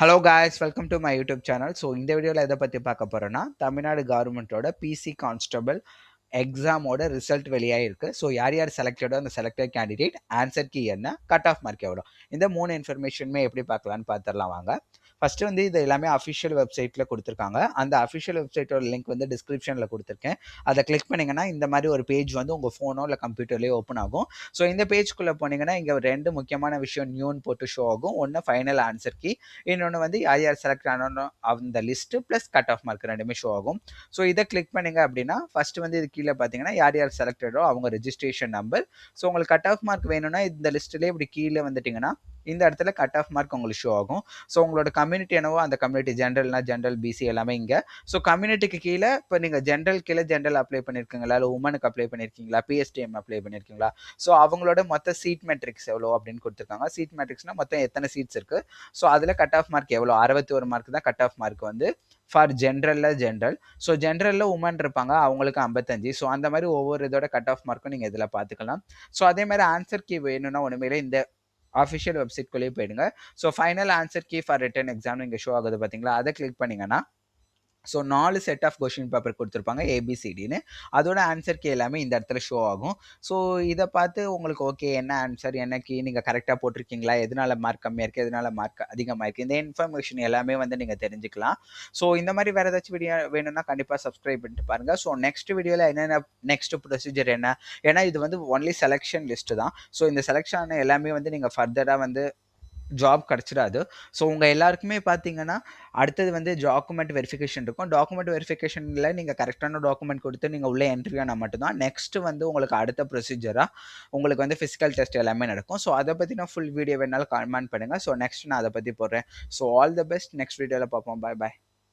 Hello guys welcome to my YouTube channel so இந்த வீடியோவில் எதை பற்றி பார்க்க போகிறோன்னா தமிழ்நாடு கவர்மெண்ட்டோட பிசி கான்ஸ்டபிள் எக்ஸாமோட ரிசல்ட் வெளியாயிருக்கு. ஸோ யார் யார் செலக்டடோ அந்த செலக்டட் கேண்டிடேட் ஆன்சர் கீ என்ன கட் ஆஃப் மார்க் எவ்வளோ? இந்த மூணு இன்ஃபர்மேஷனுமே எப்படி பார்க்கலான்னு பார்த்துடலாம் வாங்க. ஃபஸ்ட்டு வந்து இது எல்லாமே அஃபிஷியல் வெப்சைட்டில் கொடுத்துருக்காங்க. அந்த அஃபிஷியல் வெப்சைட்டோட லிங்க் வந்து டிஸ்கிரிப்ஷனில் கொடுத்துருக்கேன். அதை கிளிக் பண்ணிங்கன்னா இந்த மாதிரி ஒரு பேஜ் வந்து உங்கள் ஃபோனோ இல்லை கம்ப்யூட்டர்லேயே ஓப்பன் ஆகும். ஸோ இந்த பேஜ்குள்ளே போனீங்கன்னா இங்கே ரெண்டு முக்கியமான விஷயம் நியூன்னு போட்டு ஷோ ஆகும். ஒன்று ஃபைனல் ஆன்சர் கீ இன்னொன்று வந்து யார் யார் செலக்ட் ஆனோ அந்த list plus cut off mark ரெண்டுமே ஷோ ஆகும். ஸோ இதை கிளிக் பண்ணிங்க அப்படின்னா ஃபஸ்ட்டு வந்து இது கீழே பார்த்தீங்கன்னா யார் யார் செலக்டடோ அவங்க ரெஜிஸ்ட்ரேஷன் நம்பர் ஸோ உங்களுக்கு கட் ஆஃப் மார்க் வேணும்னா இந்த லிஸ்ட்லேயே இப்படி கீழே வந்துட்டிங்கன்னா இந்த இடத்துல கட் ஆஃப் மார்க் உங்களுக்கு ஷோ ஆகும். ஸோ உங்களோட கம்யூனிட்டி என்னவோ அந்த கம்யூனிட்டி ஜென்ரல்னா ஜென்ரல் பிசி எல்லாமே இங்கே. ஸோ கம்யூனிட்டிக்கு கீழே இப்போ நீங்கள் ஜென்ரல் கீழே ஜென்ரல் அப்ளை பண்ணியிருக்கீங்களா இல்லை உமனுக்கு அப்ளை பண்ணியிருக்கீங்களா பிஎஸ்டிஎம் அப்ளை பண்ணியிருக்கீங்களா ஸோ அவங்களோட மொத்த சீட் மெட்ரிக்ஸ் எவ்வளோ அப்படின்னு கொடுத்துருக்காங்க. சீட் மெட்ரிக்ஸ்னால் மொத்தம் எத்தனை சீட்ஸ் இருக்குது ஸோ அதில் கட் ஆஃப் மார்க் எவ்வளோ? அறுபத்தி ஒரு மார்க் தான் கட் ஆஃப் மார்க் வந்து ஃபார் ஜென்ரலில் ஜென்ரல் ஸோ ஜென்ரலில் உமன் இருப்பாங்க அவங்களுக்கு ஐம்பத்தஞ்சு. ஸோ அந்த மாதிரி ஒவ்வொரு இதோட கட் ஆஃப் மார்க்கும் நீங்கள் இதில் பார்த்துக்கலாம். ஸோ அதே மாதிரி ஆன்சர் கீ வேணும்னா ஒன்றுமே இந்த அஃபிஷியல் வெப்சைட்குள்ளேயே போயிடுங்க. So final answer key for written exam இங்கே ஷோ ஆகுது பார்த்தீங்களா? அதை கிளிக் பண்ணிங்கன்னா ஸோ நாலு செட் ஆஃப் கொஷின் பேப்பர் கொடுத்துருப்பாங்க ஏபிசிடின்னு அதோட ஆன்சர் எல்லாமே இந்த இடத்துல ஷோ ஆகும். ஸோ இதை பார்த்து உங்களுக்கு ஓகே என்ன ஆன்சர் என்ன கீ நீங்கள் கரெக்டாக போட்டிருக்கீங்களா? எதனால மார்க் கம்மியாக இருக்குது எதனால மார்க் அதிகமாக இருக்குது இந்த இன்ஃபர்மேஷன் எல்லாமே வந்து நீங்கள் தெரிஞ்சுக்கலாம். ஸோ இந்த மாதிரி வேறு ஏதாச்சும் வீடியோ வேணும்னா கண்டிப்பாக சப்ஸ்கிரைப் பண்ணிட்டு பாருங்கள் ஸோ நெக்ஸ்ட் வீடியோவில் என்னென்ன நெக்ஸ்ட் ப்ரொசீஜர் என்ன? ஏன்னா இது வந்து ஒன்லி செலெக்ஷன் லிஸ்ட்டு தான். ஸோ இந்த செலெக்ஷன் எல்லாமே வந்து நீங்கள் ஃபர்தராக வந்து ஜாப் கிடச்சிடாது. ஸோ உங்கள் எல்லாருக்குமே பார்த்தீங்கன்னா அடுத்தது வந்து டாக்குமெண்ட் வெரிஃபிகேஷன் இருக்கும். டாக்குமெண்ட் வெரிஃபிகேஷனில் நீங்கள் கரெக்டான டாக்குமெண்ட் கொடுத்து நீங்கள் உள்ளே என்ட்ரி ஆனால் மட்டும்தான். நெக்ஸ்ட்டு வந்து உங்களுக்கு அடுத்த ப்ரொசீஜராக உங்களுக்கு வந்து ஃபிசிக்கல் டெஸ்ட் எல்லாமே நடக்கும். ஸோ அதை பற்றி நான் ஃபுல் வீடியோ வேணாலும் கமெண்ட் பண்ணுங்கள் ஸோ நெக்ஸ்ட் நான் அதை பற்றி போடுறேன். So all the best next வீடியோவில் பார்ப்போம். பாய் பாய்